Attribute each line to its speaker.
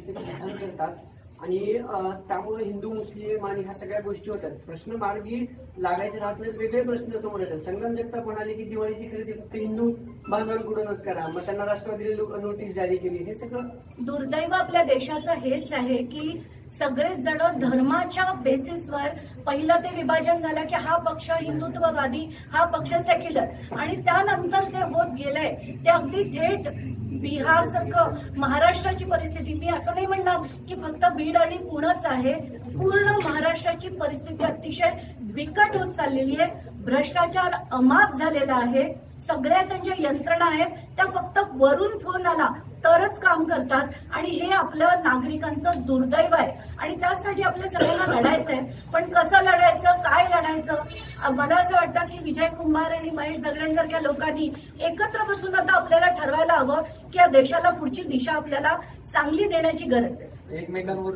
Speaker 1: काहीतरी विधान करतात. आणि त्यामुळे हिंदू मुस्लिम आणि ह्या सगळ्या गोष्टी होतात. प्रश्न मार्गी लागायचे राहत नाहीत वेगळे प्रश्न समोर येतात. संगम जगताप म्हणाले की दिवाळीची खरेदी फक्त हिंदू बांधवांकडूनच करा. मग त्यांना राष्ट्रवादीने नोटीस जारी केली. हे सगळं
Speaker 2: दुर्दैव आपल्या देशाचं हेच आहे की सगळेच जण धर्माच्या बेसिसवर पहिलं ते विभाजन झालं की हा पक्ष हिंदुत्ववादी हा पक्ष सेक्युलर आणि त्यानंतर जे होत ते अगदी थेट बिहार सारखं महाराष्ट्राची परिस्थिती. मी असं नाही म्हणणार की फक्त बीड आणि पुणंच आहे. पूर्ण महाराष्ट्राची परिस्थिती अतिशय बिकट होत चाललेली आहे. भ्रष्टाचार अमाप झालेला आहे. सगळ्या त्यांच्या यंत्रणा आहेत. त्या फक्त वरून फोन आला तरच काम करतात. आणि हे आपलं नागरिकांचं दुर्दैव आहे. आणि त्यासाठी आपल्या सगळ्यांना लढायचं आहे पण कसं लढायचं? मला असं वाटतं की विजय कुमार आणि महेश जगल्यांसारख्या लोकांनी एकत्र बसून आता आपल्याला ठरवायला हवं की या देशाला पुढची दिशा आपल्याला चांगली देण्याची गरज आहे.
Speaker 3: एकमेकांवर